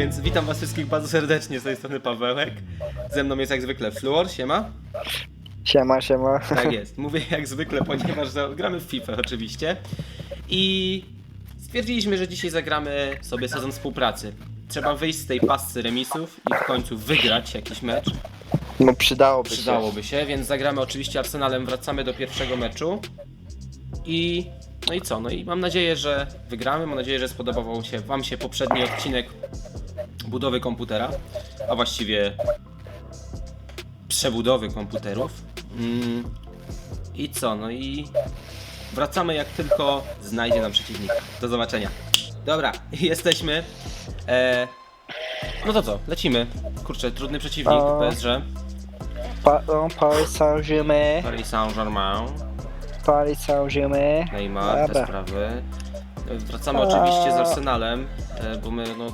więc witam was wszystkich bardzo serdecznie z tej strony Pawełek. Ze mną jest jak zwykle Fluor, siema. Siema, siema. Tak jest, mówię jak zwykle, ponieważ za- gramy w FIFA oczywiście. I stwierdziliśmy, że dzisiaj zagramy sobie sezon współpracy. Trzeba wyjść z tej pascy remisów i w końcu wygrać jakiś mecz. No przydałoby się. Przydałoby się, więc zagramy oczywiście Arsenalem, wracamy do pierwszego meczu. I no i co? No i mam nadzieję, że wygramy. Mam nadzieję, że spodobał się Wam się poprzedni odcinek budowy komputera, a właściwie przebudowy komputerów. Mm. I co? No i wracamy jak tylko znajdzie nam przeciwnika. Do zobaczenia. Dobra, jesteśmy. E... No to co? Lecimy. Kurczę, trudny przeciwnik, O. PSG. Paris Saint-Germain. Paris Saint-Germain, Paris Saint-Germain. Neymar, te Dobra. sprawy. Wracamy oczywiście z Arsenalem, e, bo my no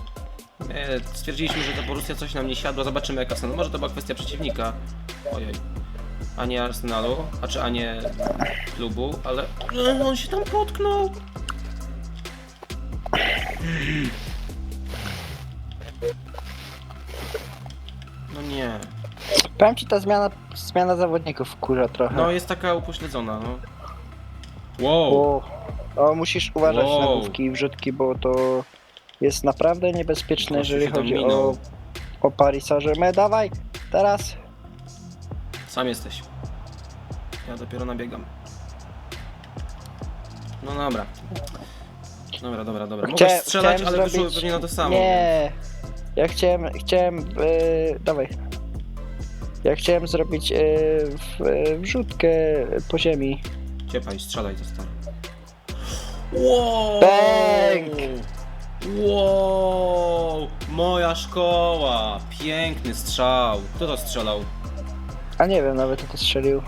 e, stwierdziliśmy, że ta Borussia coś nam nie siadła, zobaczymy jak Arsenal. Może to była kwestia przeciwnika. Ojej. A nie Arsenalu, a czy a nie klubu, ale e, on się tam potknął. No nie. Powiem ci, ta zmiana, zmiana zawodników wkurza trochę. No jest taka upośledzona, no. Wow. o, o, musisz uważać Wow. na główki i wrzutki, bo to jest naprawdę niebezpieczne, Gościu jeżeli się tam chodzi minął. o, o Paris Saint-Germain. Dawaj, teraz. Sam jesteś. Ja dopiero nabiegam. No dobra. Dobra, dobra, dobra. Mogę Chcia- strzelać, chciałem ale wyszło pewnie na to samo. Nie. Ja chciałem, chciałem, yy, dawaj. Ja chciałem zrobić w, yy, wrzutkę po ziemi. Ciepaj, strzelaj to stary. Wow! Wow! Moja szkoła! Piękny strzał. Kto to strzelał? A nie wiem, nawet kto to strzelił.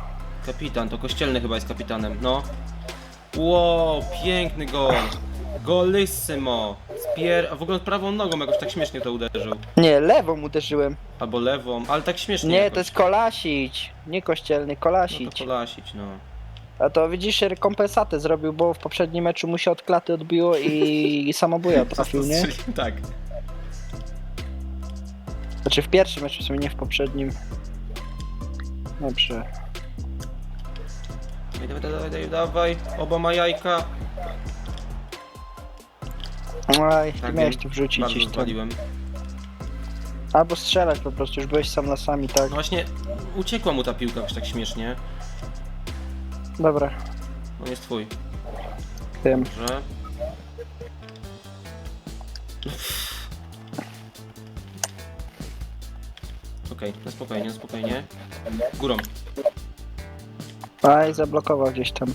Kapitan, to kościelny chyba jest kapitanem, no. Wow, piękny gol. Golissimo. Spier... A w ogóle prawą nogą jakoś tak śmiesznie to uderzył. Nie, lewą uderzyłem. Albo lewą, ale tak śmiesznie Nie, jakoś. to jest kolasić. Nie kościelny, No kolasić. to kolasić, no. A to widzisz, rekompensatę zrobił, bo w poprzednim meczu mu się od klaty odbiło i samobuja trafił, nie? Tak. Znaczy w pierwszym meczu, w sumie nie w poprzednim. Dobrze. Dawaj, dawaj, dawaj, dawaj, dawaj. Oba ma jajka. Aj, Tak, miałeś wiem. tu wrzucić Bardzo gdzieś tam. zwaliłem. Albo strzelać po prostu, już byłeś sam na sami, tak? No właśnie, uciekła mu ta piłka jakoś tak śmiesznie. Dobra, On jest twój. wiem. Dobrze. Okej, na spokojnie, na spokojnie. Górą. Aj, zablokował gdzieś tam.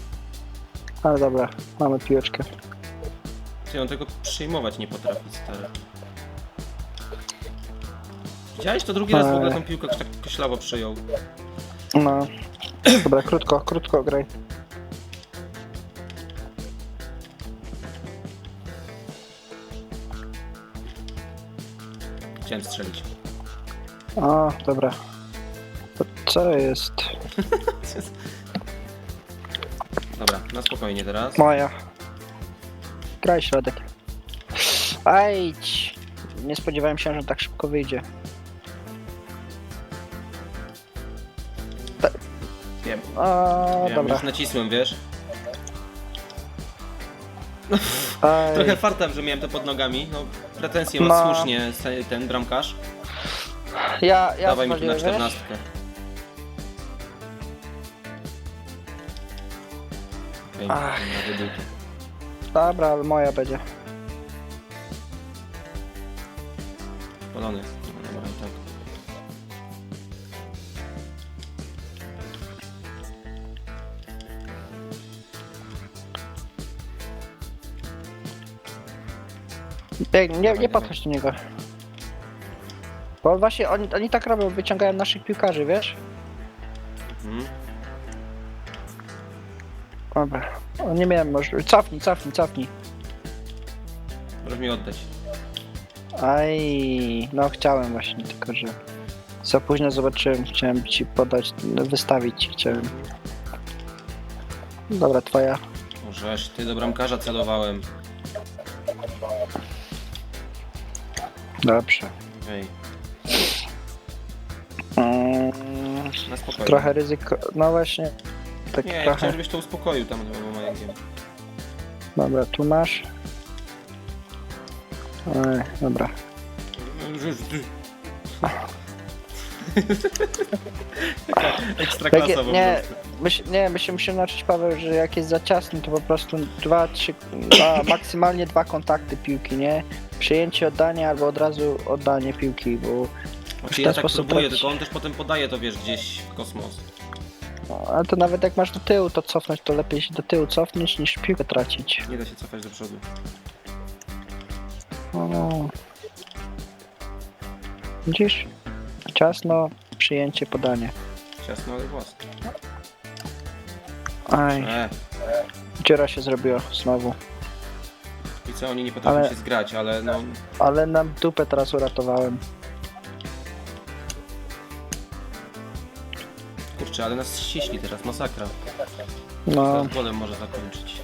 Ale dobra, mamy piłeczkę. Ty, on tego przyjmować nie potrafi, stary. Widziałeś to drugi raz w ogóle tą piłkę jakoś tak koślawo przyjął. No. Dobra, krótko, krótko graj. Chciałem strzelić. O, dobra. To co jest? Dobra, na spokojnie teraz. Moja. Graj środek. Ajdź. Nie spodziewałem się, że tak szybko wyjdzie. O, wiem dobra. już nacisłem, wiesz? Aj, Trochę fartem, że miałem to pod nogami. No, pretensje ma No. słusznie ten bramkarz. ja, ja Dawaj mi tu na wiesz? czternastkę. Okej, Ach. wybił to. Dobra, ale moja będzie. Polony. Ej, nie, nie dawaj. podchodź do niego. Bo właśnie oni, oni tak robią, wyciągają naszych piłkarzy, wiesz? Mhm. Dobra. O, nie miałem możliwości. Cofnij, cofnij, cofnij. Możesz mi oddać. Aj, no chciałem właśnie, tylko że za późno zobaczyłem, chciałem ci podać, no, wystawić ci chciałem. Dobra, twoja. Możesz, ty do bramkarza celowałem. Dobrze. Ej, Mm, na spokojnie. trochę ryzyko. No właśnie. Tak Nie, ja trochę. chciałem, żebyś to uspokoił tam no, Majkiem. Dobra, tu masz. Ej, dobra. Taka ekstra Takie- klasa po nie. prostu. My się, nie, my się musimy nauczyć, Paweł, że jak jest za ciasno, to po prostu dwa, trzy, dwa, maksymalnie dwa kontakty piłki, nie? Przyjęcie, oddanie albo od razu oddanie piłki, bo Znaczy ja tak próbuję, traci- tylko on też potem podaje to, wiesz, gdzieś w kosmos. no, ale to nawet jak masz do tyłu to cofnąć, to lepiej się do tyłu cofnąć niż piłkę tracić. Nie da się cofać do przodu. No. Widzisz? Ciasno, przyjęcie, podanie. Ciasno, ale własne. Aj, E, dziura się zrobiła znowu. Co, oni nie potrafią Ale- się zgrać, ale no... Ale nam dupę teraz uratowałem. Kurczę, ale nas ściśli teraz, masakra. No, Teraz golem może zakończyć.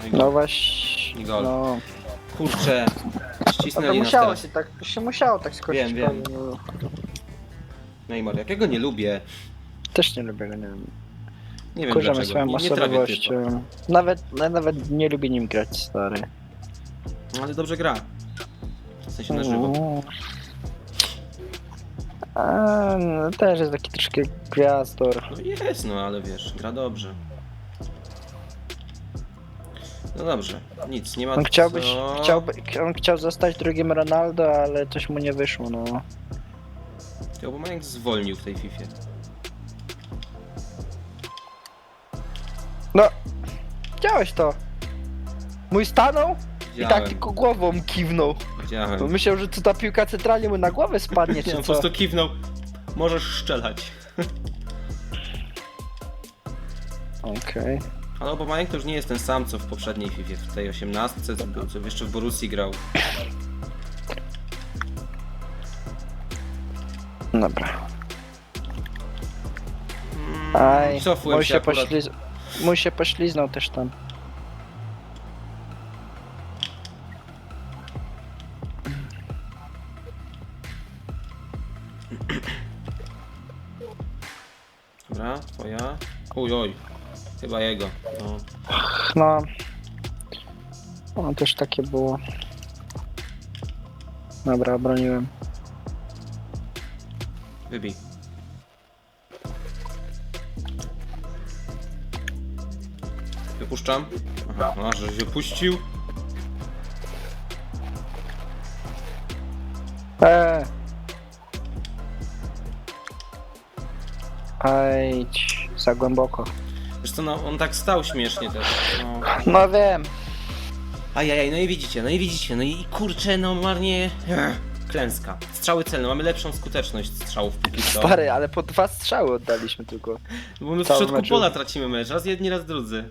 No i no gol. właśnie. No. Kurczę, No to ścisnęli nas musiało teraz. się tak, się musiało tak skończyć. Wiem, wiem. No. Neymar, jakiego nie lubię. Też nie lubię go, nie wiem. Nie wiem Kurzamy dlaczego. swoją Nie, nie trawię typa. osobowością. Nawet, nawet nie lubię nim grać, stary. No, Ale dobrze gra. W sensie na żywo. Mm. A, no, też jest taki troszkę gwiazdor. No jest, no ale wiesz, gra dobrze. No dobrze, nic, nie ma On chciałby, co... chciałby, on chciał zostać drugim Ronaldo, ale coś mu nie wyszło, no. Chciał, bo Maniek zwolnił w tej Fifie. No, widziałeś to? Mój stanął i tak tylko głową kiwnął. widziałem. Bo myślał, że to ta piłka centralnie mu na głowę spadnie, Nie, czy on po co? prostu kiwnął. Możesz szczelać. Okej. Ale Aubameyang to już nie jest ten sam, co w poprzedniej Fifie, w tej 18, co, był, co jeszcze w Borussii grał. Dobra. Mm, Aj, Cofłem mój się się, akurat. Mój się pośliznął też tam. Dobra, twoja. Uj, oj. Chyba jego. No. No. No też takie było. Dobra, obroniłem. Wybij. Wypuszczam. Aha, no, żeś wypuścił. Eee. Ajdź, za głęboko. Wiesz co, no, on tak stał śmiesznie też. No. No wiem. Ajajaj, no i widzicie, no i widzicie, no i kurczę, no marnie... Klęska. Strzały celne, mamy lepszą skuteczność strzałów póki co. Stary, ale po dwa strzały oddaliśmy tylko. Bo my w środku mecz. pola tracimy mecz, raz jedni, raz drudzy.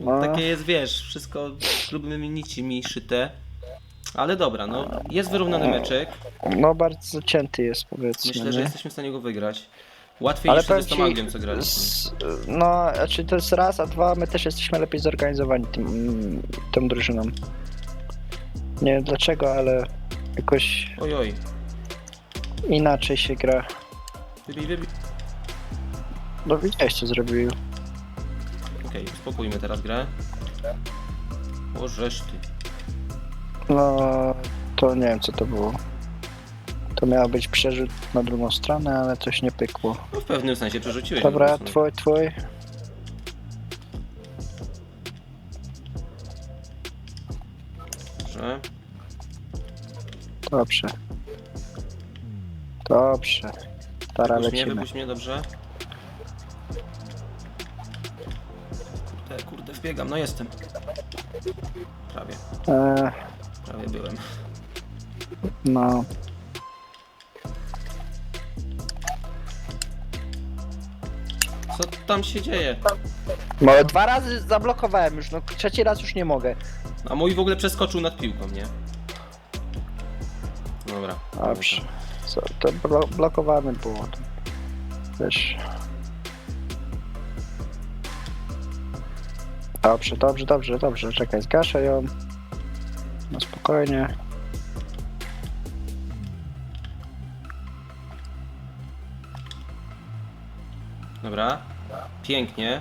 No. Takie jest, wiesz, wszystko grubymi nicimi szyte. Ale dobra, no jest wyrównany meczek. No bardzo cięty jest powiedzmy. Myślę, że nie? jesteśmy w stanie go wygrać. Łatwiej Ale niż z powiem ci, Anglią, co graliśmy. z- No, znaczy to jest raz, a dwa, my też jesteśmy lepiej zorganizowani tym, mm, tą drużyną. Nie wiem dlaczego, ale jakoś Oj, oj. inaczej się gra. Wybij, wybij. No widziałeś co zrobił. Okej, uspokójmy teraz grę. O, żeż ty. No, to nie wiem co to było. To miał być przerzut na drugą stronę, ale coś nie pykło. No w pewnym sensie przerzuciłeś. Dobra, po prostu. twój, twój. Dobrze. Dobrze. Dobrze. Teraz Wypuść mnie, lecimy. wypuść mnie, dobrze. Wbiegam, no jestem. Prawie, E, prawie byłem. no. Co tam się dzieje? No, dwa razy zablokowałem już, no trzeci raz już nie mogę. A mój w ogóle przeskoczył nad piłką, nie? Dobra. Dobrze. Co, to blo blokowane było. Wiesz. Dobrze, dobrze, dobrze, dobrze. Czekaj, zgaszę ją. No. spokojnie. Dobra. Pięknie.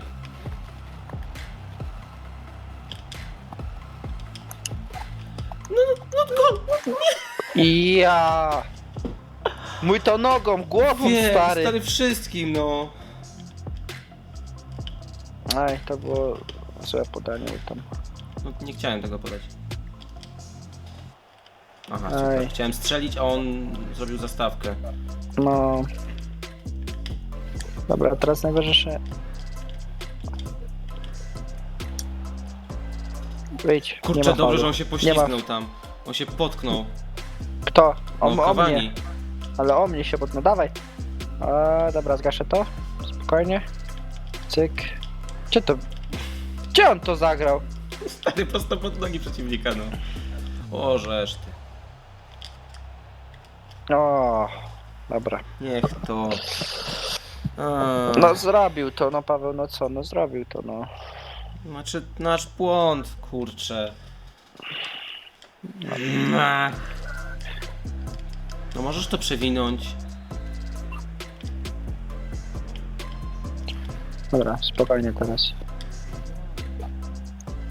Ja. Mój to nogą, głową, Wiem, stary. stary wszystkim, no. Aj, to było złe podanie tam. no. Nie chciałem tego podać. Aha, Ej. super. Chciałem strzelić, a on zrobił zastawkę. No. Dobra, teraz najważniejsze. Wyjdź. nie Kurczę, ma dobrze, faulu. że on się Nie poślizgnął tam. On się potknął. Kto? O, No, o mnie. Ale o mnie się pod... No dawaj. A, dobra, zgaszę to. Spokojnie. Cyk. Gdzie to? Gdzie on to zagrał? Stary prosto pod nogi przeciwnika, no. O, żeż ty. O, dobra. Niech to. A, No zrobił to, no Paweł, no co, no zrobił to, no. Znaczy, nasz błąd, kurczę. No. No możesz to przewinąć. Dobra, spokojnie teraz.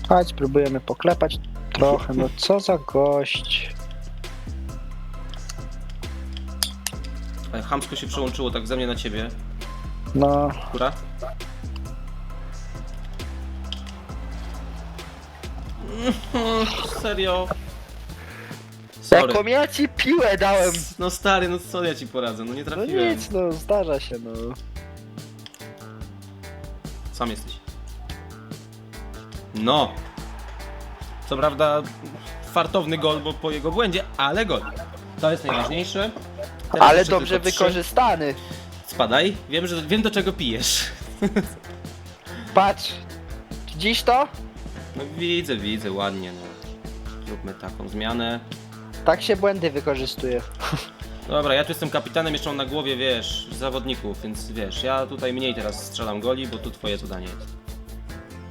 Chodź, spróbujemy poklepać trochę, no co za gość. Ale chamsko się przełączyło tak ze mnie na ciebie. No, Kura? Serio? Sorry. jaką ja ci piłę dałem. No stary, no co ja ci poradzę? No nie No trafiłem. nic, no zdarza się, no. Sam jesteś. No. Co prawda fartowny gol, bo po jego błędzie, ale gol. To jest najważniejsze. Teraz Ale jeszcze dobrze tylko trzy. wykorzystany. Spadaj. Wiem, że wiem do czego pijesz. Patrz, dziś to? No widzę, widzę, ładnie, no. Zróbmy taką zmianę. Tak się błędy wykorzystuje. Dobra, ja tu jestem kapitanem, jeszcze mam na głowie, wiesz, zawodników, więc wiesz, ja tutaj mniej teraz strzelam goli, bo tu twoje zadanie jest.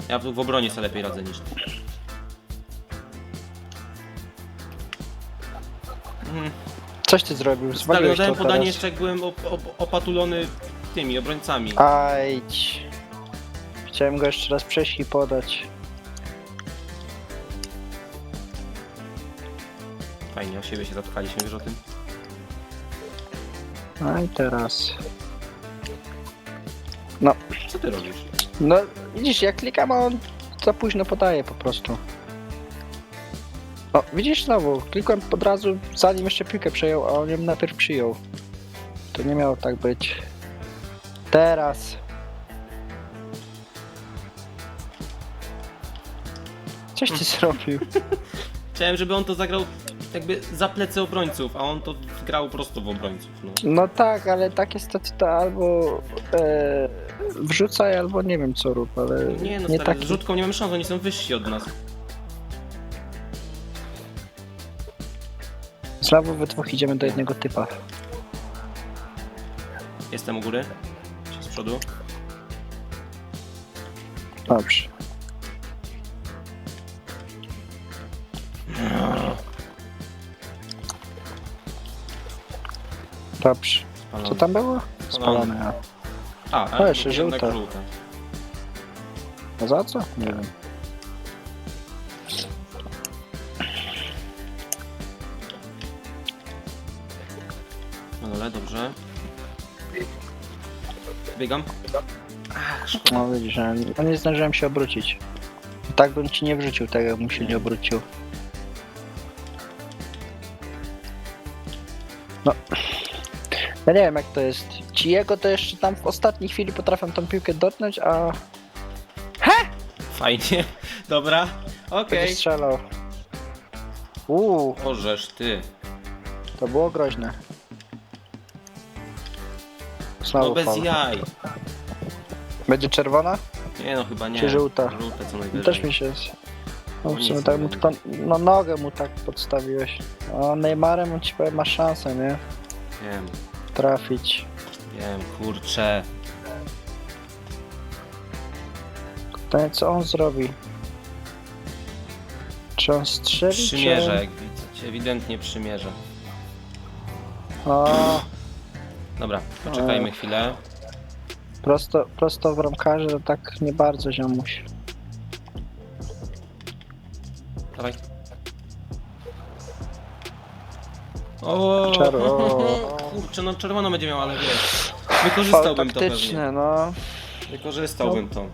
Ja tu w obronie sobie lepiej radzę niż ty. Mhm. Coś ty zrobił, no zwaliłeś dałem to podanie teraz. jeszcze jak byłem op op opatulony tymi obrońcami. Ajdź. Chciałem go jeszcze raz przejść i podać. Fajnie, o siebie się zapchaliśmy, wiesz o tym? No i teraz. Co ty robisz? No widzisz, jak klikam, a on za późno podaje po prostu. O, widzisz znowu, klikłem od razu, zanim jeszcze piłkę przejął, a on ją najpierw przyjął. To nie miało tak być. Teraz. Coś ty zrobił. Chciałem, żeby on to zagrał jakby za plecy obrońców, a on to grał prosto w obrońców, no. No tak, ale takie staty to albo e, wrzucaj, albo nie wiem co rób, ale Nie no, nie stary, tak. rzutką nie mamy szans, oni są wyżsi od nas. Znowu we dwóch idziemy do jednego typa. Jestem u góry. Czy z przodu? Dobrze. Dobrze. Co Spalony. tam było? Spalone. A, ale jeszcze jednak żółte. żółte. A za co? Nie wiem. No ale dobrze. Biegam. Ach, szkoda. No widzisz, że no nie zdążyłem się obrócić. Tak bym ci nie wrzucił tego, jakbym się nie obrócił. No. Ja nie wiem jak to jest. Ci jego to jeszcze tam w ostatniej chwili potrafią tą piłkę dotknąć, a Fajnie. Dobra. Okej. będzie strzelał. Uuu, Orzesz ty. to było groźne. Znowu No bez faul. jaj. Będzie czerwona? Nie no chyba nie. Czy żółta? Żółte co najwyżej. Też mi się... No w sumie nie tak mu tylko... No nogę mu tak podstawiłeś. O Neymarem on ci powiem ma szansę, nie? Wiem, Trafić. wiem, kurczę. Pytanie co on zrobi? Czy on strzeli? Przymierze, jak widzicie, ewidentnie przymierze. O, Dobra, poczekajmy chwilę. prosto, prosto w ramkarze to tak nie bardzo ziomuś. Dawaj. O, Czerwo- kurczę, no czerwono będzie miał, ale wiesz. Wykorzystałbym to pewnie. taktyczny, no. Wykorzystałbym to.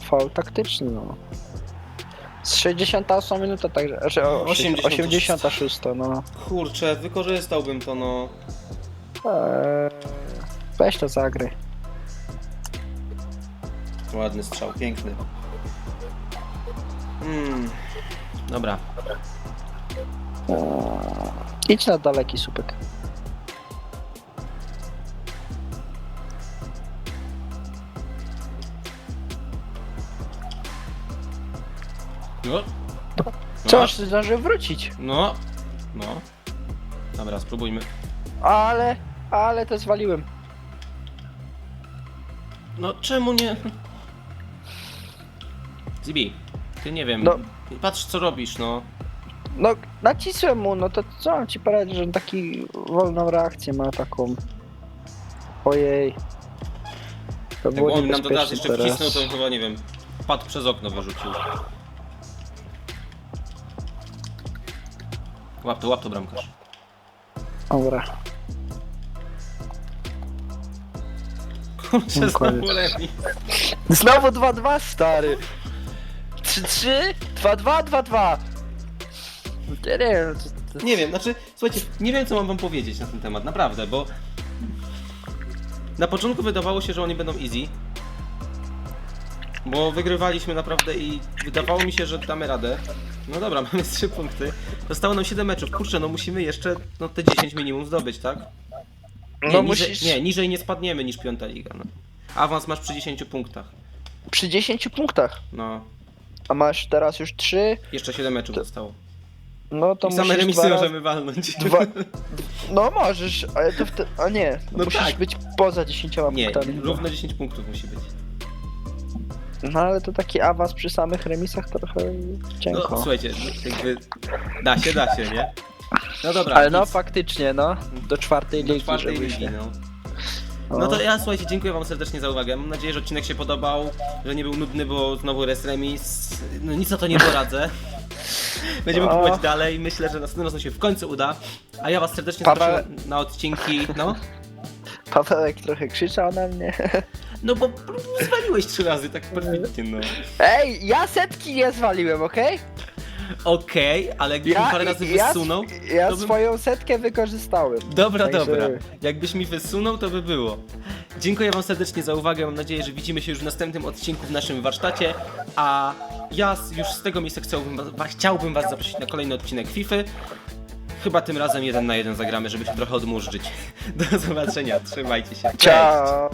Faul taktyczny, no. Z 68 minuta, także. Znaczy, o, 86. 86, no. Kurczę, wykorzystałbym to, no. Eee, weź to zagraj. Ładny strzał, piękny. Mm. Dobra, Eee, idź na daleki słupek. no. Co, No. aż zdąży wrócić. No. No. Dobra, spróbujmy. Ale, ale to zwaliłem. No czemu nie? Zibi, ty nie wiem. No. Patrz co robisz, no. No, nacisłem mu, no to co mam ci poradzić, że on taki wolną reakcję ma taką. Ojej. To Jakby on nam do niebezpieczne jeszcze teraz. wcisnął, to chyba nie wiem. Padł przez okno wyrzucił. Łap to, łap to bramkarz. Dobra. Kurczę, No, znowu koniec. Znowu 2-2, stary. 3-3, 2-2, 2-2. Nie wiem, to, to... Nie wiem, znaczy, słuchajcie, nie wiem co mam wam powiedzieć na ten temat, naprawdę, bo na początku wydawało się, że oni będą easy, bo wygrywaliśmy naprawdę i wydawało mi się, że damy radę. No dobra, mamy 3 punkty. Zostało nam 7 meczów. Kurczę, no musimy jeszcze no, te 10 minimum zdobyć, tak? Nie, No niżej, musisz- nie, niżej nie spadniemy niż piąta liga. No. Awans masz przy 10 punktach. Przy 10 punktach. No, A masz teraz już 3, jeszcze 7 meczów zostało. No to I same musisz remisy dwa możemy walnąć. Dwa... No możesz, ale to wtedy... A nie, No musisz tak. być poza 10 Nie, punktami. równo 10 punktów musi być. No ale to taki awans przy samych remisach trochę cienko. No, słuchajcie, jakby da się, da się, nie? No dobra, ale no nic. faktycznie, no. Do czwartej do ligi, czwartej żeby ligi, się... no. No. No to ja, słuchajcie, dziękuję wam serdecznie za uwagę. Mam nadzieję, że odcinek się podobał, że nie był nudny, bo znowu res remis. No nic na to nie poradzę. Będziemy próbować dalej. Myślę, że następnym razem się w końcu uda. A ja was serdecznie Paweł- zapraszam na odcinki, no. Pawełek trochę krzyczał na mnie. No bo zwaliłeś trzy razy, tak perfidnie, no. Ej, ja setki nie zwaliłem, okej? Okej, ale jakbyś mi parę razy ja, wysunął, ja to bym... swoją setkę wykorzystałem. Dobra, Także- dobra. Jakbyś mi wysunął, to by było. Dziękuję Wam serdecznie za uwagę. Mam nadzieję, że widzimy się już w następnym odcinku w naszym warsztacie. A ja już z tego miejsca chciałbym was, chciałbym was zaprosić na kolejny odcinek FIFA. Chyba tym razem jeden na jeden zagramy, żeby się trochę odmurzyć. Do zobaczenia, trzymajcie się. Cześć. Ciao.